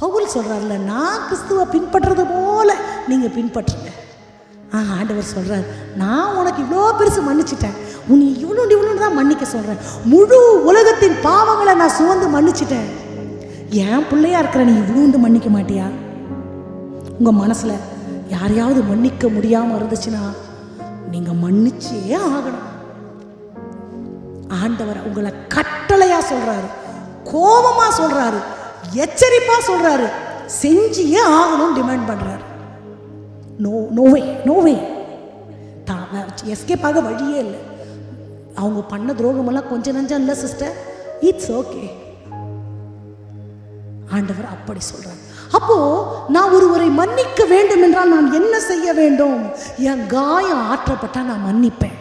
பவுல் சொல்கிறார்ல நான் கிறிஸ்துவை பின்பற்றுறது போல நீங்கள் பின்பற்றுங்க. ஆ ஆண்டவர் சொல்கிறார் நான் உனக்கு இவ்வளோ பெருசு மன்னிச்சிட்டேன். உன்னை இவ்வளோ இவ்வளோ தான் மன்னிக்க சொல்கிறேன் முழு உலகத்தின் பாவங்களை நான் சுமந்து மன்னிச்சிட்டேன். என் பிள்ளையா இருக்கிற நீ இவ்வளோண்டு மன்னிக்க மாட்டியா? உங்கள் மனசில் யாரையாவது மன்னிக்க முடியாமல் இருந்துச்சுன்னா நீங்கள் மன்னிச்சே ஆகணும். ஆண்டவர் உங்களை கட்டளையாக சொல்கிறாரு கோபமாக சொல்கிறாரு எச்சரிப்பாக சொல்கிறாரு செஞ்சியே ஆகணும்னு டிமாண்ட் பண்ணுறாரு நோ நோவே நோவே எஸ்கேப் ஆக வழியே இல்லை. அவங்க பண்ண துரோகமெல்லாம் கொஞ்சம் நஞ்சம் இல்லை சிஸ்டர் இட்ஸ் ஓகே ஆண்டவர் அப்படி சொல்றார். அப்போ நான் ஒருவரை மன்னிக்க வேண்டும் என்றால் நான் என்ன செய்ய வேண்டும்? என் காயம் ஆற்றப்பட்டால் நான் மன்னிப்பேன்.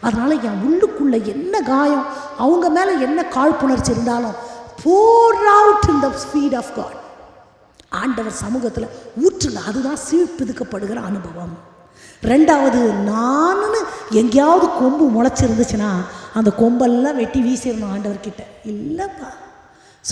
அதனால் என் உள்ளுக்குள்ள என்ன காயம் அவங்க மேலே என்ன காழ்ப்புணர்ச்சி இருந்தாலும் pour out in the speed of God ஆண்டவர் சமூகத்தில் ஊற்றுங்க அதுதான் சீழ்பிதுக்கப்படுகிற அனுபவம். ரெண்டாவது நானுன்னு எங்கேயாவது கொம்பு முளைச்சிருந்துச்சுன்னா அந்த கொம்பெல்லாம் வெட்டி வீசிடணும் ஆண்டவர்கிட்ட. இல்லைப்பா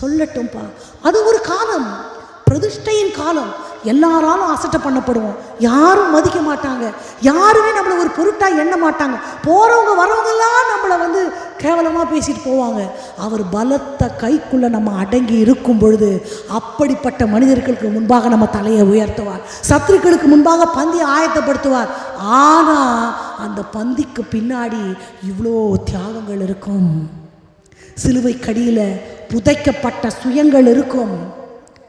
சொல்லட்டும்ப்பா அது ஒரு காலம். பிரதிஷ்டையின் காலம். எல்லாராலும் அசட்டை பண்ணப்படுவோம். யாரும் மதிக்க மாட்டாங்க. யாருமே நம்மளை ஒரு பொருட்டாக எண்ண மாட்டாங்க. போகிறவங்க வரவங்கெல்லாம் நம்மளை வந்து கேவலமாக பேசிட்டு போவாங்க. அவர் பலத்த கைக்குள்ளே நம்ம அடங்கி இருக்கும் பொழுது அப்படிப்பட்ட மனிதர்களுக்கு முன்பாக நம்ம தலையை உயர்த்துவார். சத்துருக்களுக்கு முன்பாக பந்தியை ஆயத்தப்படுத்துவார். ஆனால் அந்த பந்திக்கு பின்னாடி இவ்வளோ தியாகங்கள் இருக்கும். சிலுவை கடியில் புதைக்கப்பட்ட சுயங்கள் இருக்கும்.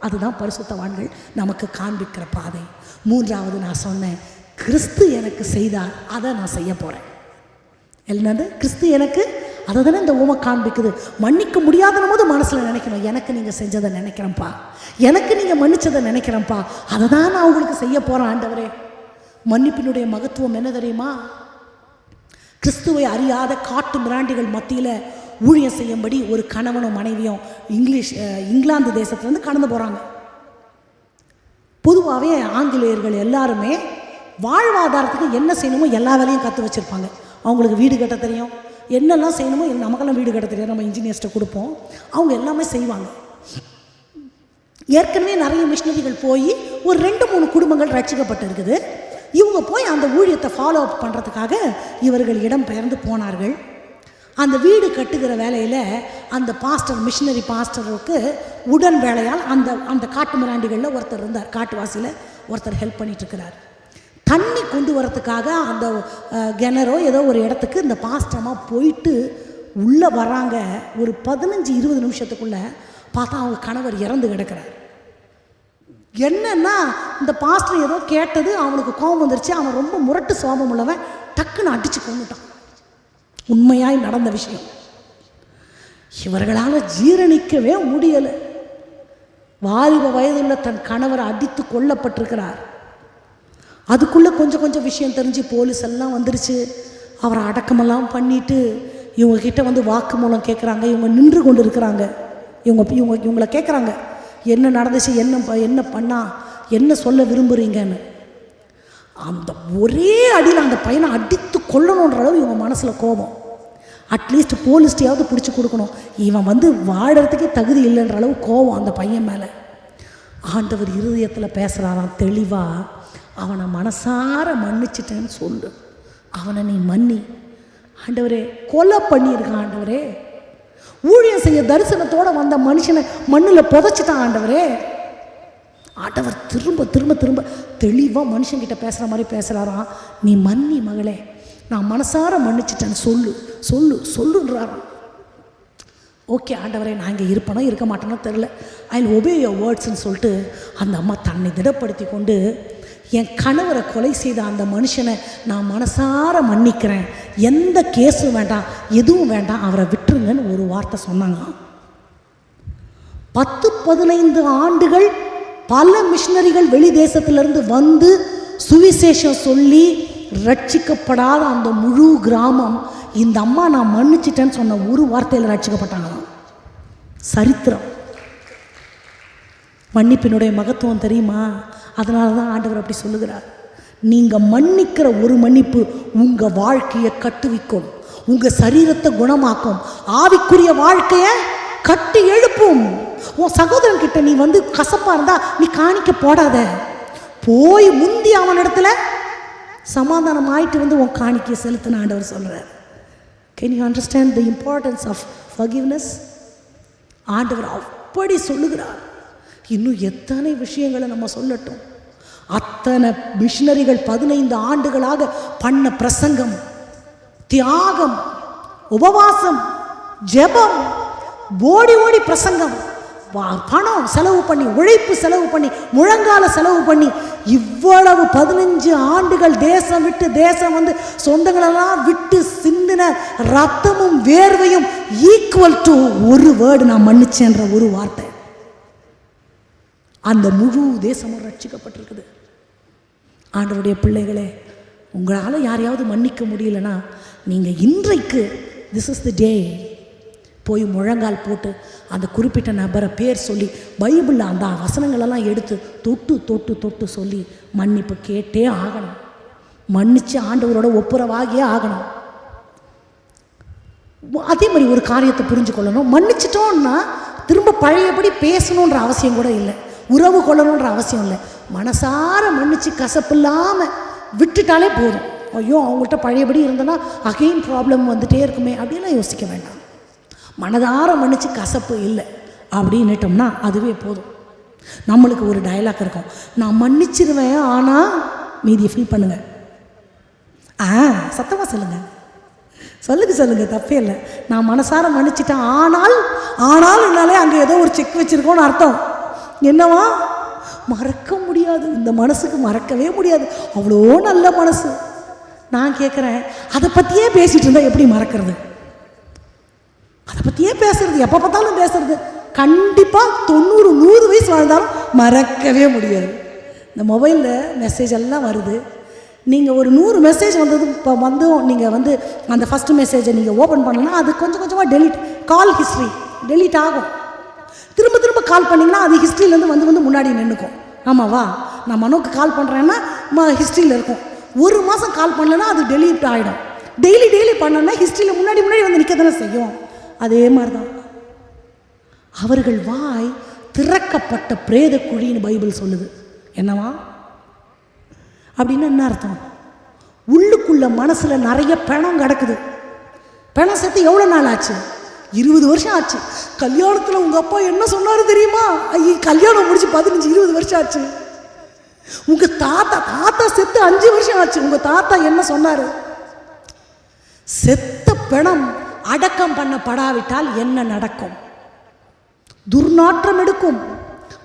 அதுதான் பரிசுத்தவான்கள் நமக்கு காண்பிக்கிற பாதை. மூன்றாவது நான் சொன்னேன் கிறிஸ்து எனக்கு செய்தார் அதை நான் செய்ய போகிறேன் என்னது? கிறிஸ்து எனக்கு அதை தானே இந்த உமை காண்பிக்குது. மன்னிக்க முடியாதன போது மனசில் நினைக்கணும் எனக்கு நீங்கள் செஞ்சதை நினைக்கிறேன்ப்பா. எனக்கு நீங்கள் மன்னிச்சதை நினைக்கிறேன்ப்பா. அதை தான் நான் உங்களுக்கு செய்ய போகிறேன் ஆண்டவரே. மன்னிப்பினுடைய மகத்துவம் என்ன தெரியுமா? கிறிஸ்துவை அறியாத காட்டு மிராண்டிகள் மத்தியில் ஊழியம் செய்யும்படி ஒரு கணவனும் மனைவியும் இங்கிலீஷ் இங்கிலாந்து தேசத்துலேருந்து கடந்து போகிறாங்க பொதுவாகவே ஆங்கிலேயர்கள் எல்லாருமே வாழ்வாதாரத்துக்கு என்ன செய்யணுமோ எல்லா வேலையும் கற்று வச்சுருப்பாங்க. அவங்களுக்கு வீடு கட்ட தெரியும் என்னெல்லாம் செய்யணுமோ நமக்கெல்லாம் வீடு கட்ட நம்ம இன்ஜினியர்ஸ்ட்டை கொடுப்போம். அவங்க எல்லாமே செய்வாங்க. ஏற்கனவே நிறைய மிஷினரிகள் போய் ஒரு ரெண்டு மூணு குடும்பங்கள் ரட்சிக்கப்பட்டு இருக்குது இவங்க போய் அந்த ஊழியத்தை ஃபாலோ அப் பண்ணுறதுக்காக இவர்கள் இடம் பெயர்ந்து போனார்கள். அந்த வீடு கட்டுகிற வேலையில் அந்த பாஸ்டர் மிஷினரி பாஸ்டருக்கு உடன் வேலையால் அந்த அந்த காட்டு மிராண்டிகளில் ஒருத்தர் இருந்தார். காட்டுவாசியில் ஒருத்தர் ஹெல்ப் பண்ணிட்டு இருக்கிறார். தண்ணி கொண்டு வரத்துக்காக அந்த கிணறோ ஏதோ ஒரு இடத்துக்கு இந்த பாஸ்டமாக போயிட்டு உள்ளே வராங்க ஒரு பதினஞ்சு இருபது நிமிஷத்துக்குள்ளே பார்த்தா அவங்க கணவர் இறந்து கிடக்கிறார். என்னன்னா இந்த பாஸ்டர் ஏதோ கேட்டது அவனுக்கு கோபம் வந்துருச்சு அவன் ரொம்ப முரட்டு சுவாபம் உள்ளவன் டக்குன்னு அடித்து கொண்டுட்டான் உண்மையாய் நடந்த விஷயம். இவர்களால் ஜீரணிக்கவே முடியலை. வாலிப வயதுள்ள தன் கணவர் அடித்து கொல்லப்பட்டிருக்கிறார். அதுக்குள்ளே கொஞ்சம் கொஞ்சம் விஷயம் தெரிஞ்சு போலீஸ் எல்லாம் வந்துருச்சு. அவரை அடக்கமெல்லாம் பண்ணிவிட்டு இவங்கக்கிட்ட வந்து வந்து வாக்குமூலம் கேட்குறாங்க இவங்க நின்று கொண்டு இருக்கிறாங்க இவங்க இவங்க இவங்கள கேட்குறாங்க என்ன நடந்துச்சு? என்ன ப- என்ன பண்ணா? என்ன சொல்ல விரும்புகிறீங்கன்னு அந்த ஒரே அடியில் அந்த பையனை அடித்து கொல்லணுன்ற அளவு இவங்க மனசில் கோபம். அட்லீஸ்ட் போலீஸ்டையாவது பிடிச்சி கொடுக்கணும். இவன் வந்து வாழறதுக்கே தகுதி இல்லைன்ற அளவு கோபம் அந்த பையன் மேலே. ஆண்டவர் இருதயத்தில் பேசுகிறாராம் தெளிவாக அவனை மனசார மன்னிச்சிட்டேன்னு சொல்லு. அவனை நீ மன்னி. ஆண்டவரே கொலை பண்ணியிருக்கான் ஆண்டவரே. ஊழியம் செய்ய தரிசனத்தோடு வந்த மனுஷனை மண்ணில் புதைச்சிட்டான் ஆண்டவரே. ஆண்டவர் திரும்ப திரும்ப திரும்ப தெளிவாக மனுஷங்கிட்ட பேசுகிற மாதிரி பேசுகிறாராம் நீ மன்னி மகளே நான் மனசார மன்னிச்சிட்டேன்னு சொல்லு. சொல்லு சொல்லுன்றாராம். ஓகே ஆண்டவரே நான் இங்கே இருப்பேனோ இருக்க மாட்டேனோ தெரில ஐ ஒபே யோர் வேர்ட்ஸ்னு சொல்லிட்டு அந்த அம்மா தன்னை திடப்படுத்தி கொண்டு என் கணவரை கொலை செய்த அந்த மனுஷனை நான் மனசார மன்னிக்கிறேன். எந்த கேஸும் வேண்டாம் எதுவும் வேண்டாம் அவரை விட்டுருங்கன்னு ஒரு வார்த்தை சொன்னாங்க. பத்து பதினைந்து ஆண்டுகள் பல மிஷினரிகள் வெளி தேசத்திலிருந்து வந்து சுவிசேஷம் சொல்லி ரட்சிக்கப்படாத அந்த முழு கிராமம் இந்த அம்மா நான் மன்னிச்சிட்டேன்னு சொன்ன ஒரு வார்த்தையில் ரட்சிக்கப்பட்டாங்களாம் சரித்திரம். மன்னிப்பினுடைய மகத்துவம் தெரியுமா? அதனால தான் ஆண்டவர் அப்படி சொல்லுகிறார். நீங்கள் மன்னிக்கிற ஒரு மன்னிப்பு உங்கள் வாழ்க்கையை கட்டுவிக்கும். உங்கள் சரீரத்தை குணமாக்கும். ஆவிக்குரிய வாழ்க்கையை கட்டி எழுப்பும். உன் சகோதரன் கிட்ட நீ வந்து கசப்பாக இருந்தா நீ காணிக்க போடாத. போய் முந்தி அவன் இடத்துல சமாதானம் ஆயிட்டு வந்து உன் காணிக்கையை செலுத்தின ஆண்டவர் சொல்கிறார் can you understand the importance of forgiveness ஆண்டவர் அப்படி சொல்லுகிறார். இன்னும் எத்தனை விஷயங்களை நம்ம சொல்லட்டும்? அத்தனை மிஷினரிகள் பதினைந்து ஆண்டுகளாக பண்ண பிரசங்கம் தியாகம் உபவாசம் ஜெபம் ஓடி ஓடி பிரசங்கம் பணம் செலவு பண்ணி உழைப்பு செலவு பண்ணி முழங்கால செலவு பண்ணி இவ்வளவு பதினஞ்சு ஆண்டுகள் தேசம் விட்டு தேசம் வந்து சொந்தங்களெல்லாம் விட்டு சிந்தின ரத்தமும் வேர்வையும் ஈக்குவல் டு ஒரு வேர்டு நான் மன்னிச்சேன்ற ஒரு வார்த்தை. அந்த முழு தேசமும் ரட்சிக்கப்பட்டிருக்குது ஆண்டவருடைய பிள்ளைகளே உங்களால் யாரையாவது மன்னிக்க முடியலனா நீங்கள் இன்றைக்கு திஸ் இஸ் தி டே போய் முழங்கால் போட்டு அந்த குறிப்பிட்ட நபரை பேர் சொல்லி பைபிளில் அந்த வசனங்களெல்லாம் எடுத்து தொட்டு தொட்டு தொட்டு சொல்லி மன்னிப்பு கேட்டே ஆகணும். மன்னித்து ஆண்டவரோட ஒப்புரவாகியே ஆகணும். அதே மாதிரி ஒரு காரியத்தை புரிஞ்சு கொள்ளணும் மன்னிச்சிட்டோம்னா திரும்ப பழையபடி பேசணுன்ற அவசியம் கூட இல்லை. உறவு கொள்ளணுன்ற அவசியம் இல்லை. மனசார மன்னிச்சு கசப்பு இல்லாமல் விட்டுட்டாலே போதும். ஐயோ அவங்கள்ட்ட பழையபடி இருந்தனா அகெயின் ப்ராப்ளம் வந்துகிட்டே இருக்குமே அப்படின்லாம் யோசிக்க வேண்டாம். மனதார மன்னிச்சு கசப்பு இல்லை அப்படின்னுட்டோம்னா அதுவே போதும். நம்மளுக்கு ஒரு டயலாக் இருக்கும். நான் மன்னிச்சிருவேன் ஆனால் மீதியை ஃபில் பண்ணுங்க. ஆ சத்தமாக சொல்லுங்கள் சொல்லுங்க சொல்லுங்க தப்பே இல்லை. நான் மனசார மன்னிச்சிட்டேன் ஆனால் ஆனால் என்னாலே அங்கே ஏதோ ஒரு செக் வச்சுருக்கோன்னு அர்த்தம். என்னவா? மறக்க முடியாது. இந்த மனசுக்கு மறக்கவே முடியாது. அவ்வளோ நல்ல மனசு. நான் கேட்குறேன் அதை பற்றியே பேசிட்டு இருந்தா எப்படி மறக்கிறது? அதை பற்றியே பேசுறது. எப்போ பார்த்தாலும் பேசுறது. கண்டிப்பாக தொண்ணூறு நூறு வயசு வாழ்ந்தாலும் மறக்கவே முடியாது. இந்த மொபைலில் மெசேஜ் எல்லாம் வருது. நீங்கள் ஒரு நூறு மெசேஜ் வந்தது இப்போ வந்தும் நீங்கள் வந்து அந்த ஃபஸ்ட்டு மெசேஜை நீங்கள் ஓப்பன் பண்ணலன்னா அது கொஞ்சம் கொஞ்சமாக டெலிட் கால் ஹிஸ்ட்ரி டெலிட் ஆகும். திரும்ப திரும்ப கால் பண்ணிங்கன்னா அது ஹிஸ்ட்ரியிலேருந்து வந்து வந்து முன்னாடி நின்றுக்கும் ஆமாவா? நான் மனோக்கு கால் பண்ணுறேன்னா ஹிஸ்ட்ரியில் இருக்கும். ஒரு மாதம் கால் பண்ணலன்னா அது டெலீட் ஆகிடும் டெய்லி டெய்லி பண்ணோன்னா ஹிஸ்ட்ரியில் முன்னாடி முன்னாடி வந்து நிற்க தானே செய்யும். அதே மாதிரி தான் அவர்கள் வாய் திறக்கப்பட்ட பிரேத குழின்னு பைபிள் சொல்லுது. என்னவா? அப்படின்னு என்ன அர்த்தம்? உள்ளுக்குள்ள மனசில் நிறைய பணம் கிடக்குது. பணம் சேர்த்து எவ்வளோ நாள் ஆச்சு? இருபது வருஷம் ஆச்சு. கல்யாணத்தில் உங்கள் அப்பா என்ன சொன்னார் தெரியுமா? ஐய கல்யாணம் முடிச்சு பதினஞ்சு இருபது வருஷம் ஆச்சு. உங்க தாத்தா தாத்தா செத்து அஞ்சு வருஷம் ஆச்சு. உங்க தாத்தா என்ன சொன்னாரு? செத்த பிணம் அடக்கம் பண்ணப்படாவிட்டால் என்ன நடக்கும்? துர்நாற்றம் எடுக்கும்.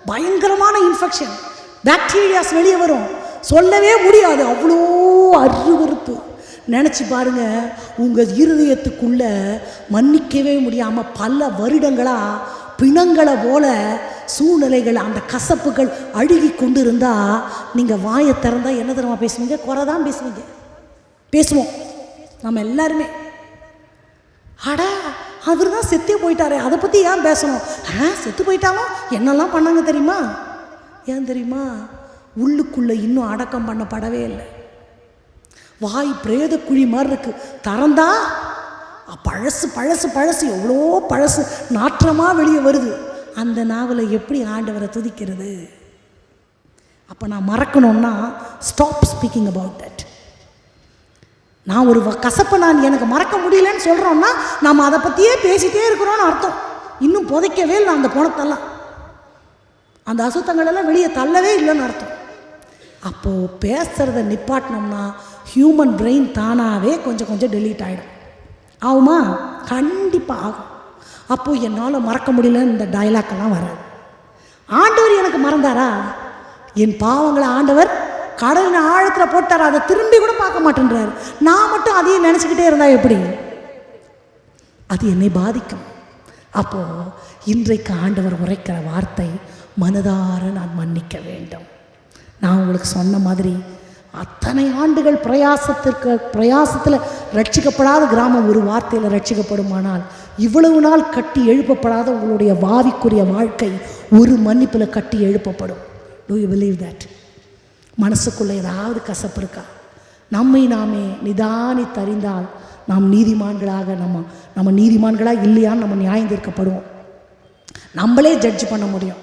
பயங்கரமான இன்ஃபெக்ஷன் பாக்டீரியாஸ் வெளியே வரும். சொல்லவே முடியாது. அவ்வளோ அருவறுப்பு. நினச்சி பாருங்க உங்கள் இருதயத்துக்குள்ள மன்னிக்கவே முடியாமல் பல வருடங்களாக பிணங்களை போல சூழ்நிலைகள் அந்த கசப்புகள் அழுகி கொண்டு இருந்தால் நீங்கள் வாயை திறந்தால் என்ன தெரியுமா பேசுவீங்க? குறை தான் பேசுவீங்க. பேசுவோம். நம்ம எல்லாருமே. அட அவர் தான் செத்தே போயிட்டாரே. அதை பற்றி ஏன் பேசணும்? ஆ செத்து போயிட்டாலும் என்னெல்லாம் பண்ணாங்க தெரியுமா? ஏன் தெரியுமா? உள்ளுக்குள்ளே இன்னும் அடக்கம் பண்ணப்படவே இல்லை. வாய் பிரேத குழி மாதிரி இருக்கு. திறந்தா பழசு பழசு பழசு எவ்வளோ பழசு நாற்றமாக வெளியே வருது. அந்த நாவலை எப்படி ஆண்டவரை துதிக்கிறது? அப்போ நான் மறக்கணும்னா ஸ்டாப் ஸ்பீக்கிங் அபவுட் தட் நான் ஒரு வ- கசப்பை நான் எனக்கு மறக்க முடியலன்னு சொல்கிறோன்னா நம்ம அதை பற்றியே பேசிட்டே இருக்கிறோன்னு அர்த்தம். இன்னும் புதைக்கவே இல்லை அந்த போனத்தெல்லாம். அந்த அசுத்தங்களெல்லாம் வெளியே தள்ளவே இல்லைன்னு அர்த்தம். அப்போது பேசுகிறத நிப்பாட்டினோம்னா ஹியூமன் பிரெயின் தானாகவே கொஞ்சம் கொஞ்சம் டெலீட் ஆகிடும் ஆகுமா கண்டிப்பாக ஆகும். அப்போது என்னால் மறக்க முடியலன்னு இந்த டயலாக்கெல்லாம் வராது. ஆண்டவர் எனக்கு மறந்தாரா? என் பாவங்களை ஆண்டவர் கடலின் ஆழத்தில் போட்டார்? அதை திரும்பி கூட பார்க்க மாட்டேன்றார். நான் மட்டும் அதையும் நினச்சிக்கிட்டே இருந்தால் எப்படி? அது என்னை பாதிக்கும். அப்போது இன்றைக்கு ஆண்டவர் உரைக்கிற வார்த்தை மனதார நான் மன்னிக்க வேண்டும். நான் உங்களுக்கு சொன்ன மாதிரி அத்தனை ஆண்டுகள் பிரயாசத்திற்கு பிரயாசத்தில் ரட்சிக்கப்படாத கிராமம் ஒரு வார்த்தையில் ரட்சிக்கப்படுமானால் இவ்வளவு நாள் கட்டி எழுப்பப்படாத உங்களுடைய வாவிக்குரிய வாழ்க்கை ஒரு மன்னிப்பில் கட்டி எழுப்பப்படும். டூ யூ பிலீவ் தட் மனசுக்குள்ளே ஏதாவது கசப்பு இருக்கா? நம்மை நாமே நிதானி தறிந்தால் நாம் நீதிமான்களாக நம்ம நம்ம நீதிமான்களாக இல்லையான்னு நம்ம நியாயம் தீர்க்கப்படுவோம் நம்மளே ஜட்ஜ் பண்ண முடியும்.